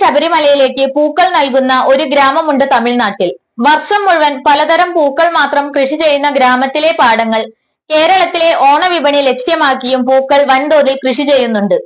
ശബരിമലയിലേക്ക് പൂക്കൾ നൽകുന്ന ഒരു ഗ്രാമമുണ്ട് തമിഴ്നാട്ടിൽ. വർഷം മുഴുവൻ പലതരം പൂക്കൾ മാത്രം കൃഷി ചെയ്യുന്ന ഗ്രാമത്തിലെ പാടങ്ങൾ കേരളത്തിലെ ഓണവിപണി ലക്ഷ്യമാക്കിയും പൂക്കൾ വൻതോതിൽ കൃഷി ചെയ്യുന്നുണ്ട്.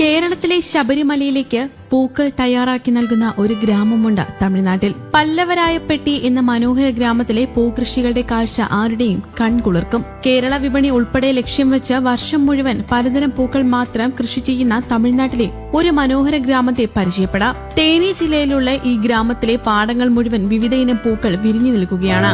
കേരളത്തിലെ ശബരിമലയിലേക്ക് പൂക്കൾ തയ്യാറാക്കി നൽകുന്ന ഒരു ഗ്രാമമുണ്ട് തമിഴ്നാട്ടിൽ. പല്ലവരായപ്പെട്ടി എന്ന മനോഹര ഗ്രാമത്തിലെ പൂകൃഷികളുടെ കാഴ്ച ആരുടെയും കൺകുളിർക്കും. കേരള വിപണി ഉൾപ്പെടെ ലക്ഷ്യം വെച്ച് വർഷം മുഴുവൻ പലതരം പൂക്കൾ മാത്രം കൃഷി ചെയ്യുന്ന തമിഴ്നാട്ടിലെ ഒരു മനോഹര ഗ്രാമത്തെ പരിചയപ്പെടാം. തേനി ജില്ലയിലുള്ള ഈ ഗ്രാമത്തിലെ പാടങ്ങൾ മുഴുവൻ വിവിധ ഇനം പൂക്കൾ വിരിഞ്ഞു നിൽക്കുകയാണ്.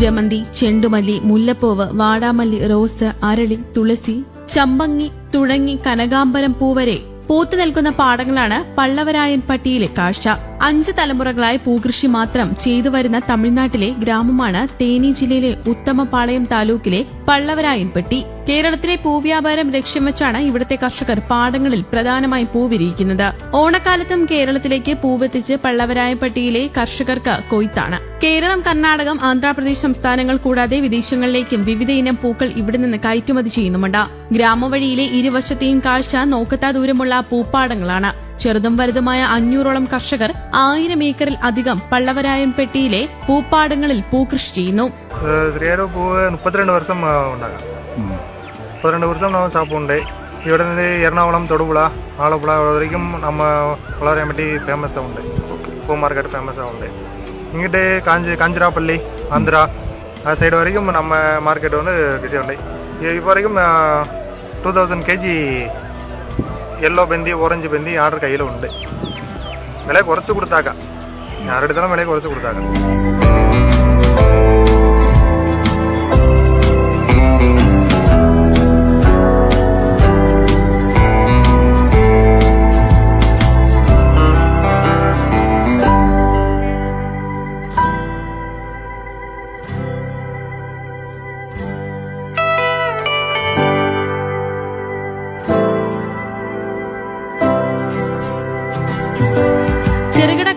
ജമന്തി ചെണ്ടുമല്ലി മുല്ലപ്പൂവ് വാടാമല്ലി റോസ് അരളി തുളസി ചമ്പങ്ങി തുടങ്ങി കനകാംബരം പൂവരെ പൂത്തു നിൽക്കുന്ന പാടങ്ങളാണ് പള്ളവരായൻ പട്ടിയിലെ കാഴ്ച. അഞ്ച് തലമുറകളായി പൂകൃഷി മാത്രം ചെയ്തു വരുന്ന തമിഴ്നാട്ടിലെ ഗ്രാമമാണ് തേനി ജില്ലയിലെ ഉത്തമപാളയം താലൂക്കിലെ പള്ളവരായൻപെട്ടി. കേരളത്തിലെ പൂവ്യാപാരം ലക്ഷ്യം വെച്ചാണ് ഇവിടുത്തെ കർഷകർ പാടങ്ങളിൽ പ്രധാനമായും പൂവിരിയിക്കുന്നത്. ഓണക്കാലത്തും കേരളത്തിലേക്ക് പൂവെത്തിച്ച് പള്ളവരായപ്പെട്ടിയിലെ കർഷകർക്ക് കൊയ്ത്താണ്. കേരളം കർണാടകം ആന്ധ്രാപ്രദേശ് സംസ്ഥാനങ്ങൾ കൂടാതെ വിദേശങ്ങളിലേക്കും വിവിധ ഇനം പൂക്കൾ ഇവിടെ നിന്ന് കയറ്റുമതി ചെയ്യുന്നുമുണ്ട്. ഗ്രാമവഴിയിലെ ഇരുവശത്തെയും കാഴ്ച നോക്കത്താ ദൂരമുള്ള പൂപ്പാടങ്ങളാണ്. ചെറുതും വലുതുമായ അഞ്ഞൂറോളം കർഷകർ ആയിരം ഏക്കറിൽ അധികം പള്ളവരായൻപെട്ടിയിലെ പൂപ്പാടങ്ങളിൽ പൂകൃഷി ചെയ്യുന്നു. ശ്രീയുടെ പൂവ് മുപ്പത്തിരണ്ട് വർഷം ഉണ്ടാകാം മുപ്പത്തിരണ്ട് വർഷം സാപ്പുണ്ട് ഇവിടെ നിന്ന് എറണാകുളം തൊടുപുഴ ആലപ്പുഴ വരയ്ക്കും நம்ம பள்ளவராயன்பட்டி ஃபேமஸாக உண்டு മാർക്കറ്റ് மார்க்கெட் ஃபேமஸாக உண்டு இங்கிட்டு காஞ்சி காஞ்சிராப்பள்ளி ആ സൈഡ് வரைக்கும் നമ്മ മാർക്കറ്റ് வந்து கிருஷி உண்டு இப்போ வரைக்கும் യെല്ലോ ബന്തി ഓറഞ്ച് ബന്തി ആർഡർ കയ്യിലുണ്ട് വില കുറച്ച് കൊടുത്താക്കാം ഞാനെടുത്തോളം വില കുറച്ച് കൊടുത്താക്കാം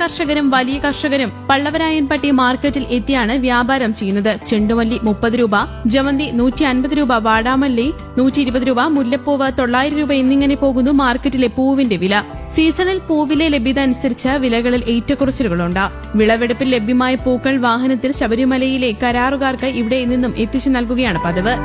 കർഷകരും വലിയ കർഷകരും പള്ളവരായൻപട്ടി മാർക്കറ്റിൽ എത്തിയാണ് വ്യാപാരം ചെയ്യുന്നത്. ചെണ്ടുമല്ലി മുപ്പത് രൂപ ജമന്തി നൂറ്റി അൻപത് രൂപ വാടാമല്ലി നൂറ്റി ഇരുപത് രൂപ മുല്ലപ്പൂവ് തൊള്ളായിരം രൂപ എന്നിങ്ങനെ പോകുന്നു മാർക്കറ്റിലെ പൂവിന്റെ വില. സീസണിൽ പൂവിലെ ലഭ്യത അനുസരിച്ച് വിലകളിൽ ഏറ്റക്കുറച്ചിലുകളുണ്ട്. വിളവെടുപ്പിൽ ലഭ്യമായ പൂക്കൾ വാഹനത്തിൽ ശബരിമലയിലെ കരാറുകാർക്ക് ഇവിടെ നിന്നും എത്തിച്ചു നൽകുകയാണ് പതിവ്.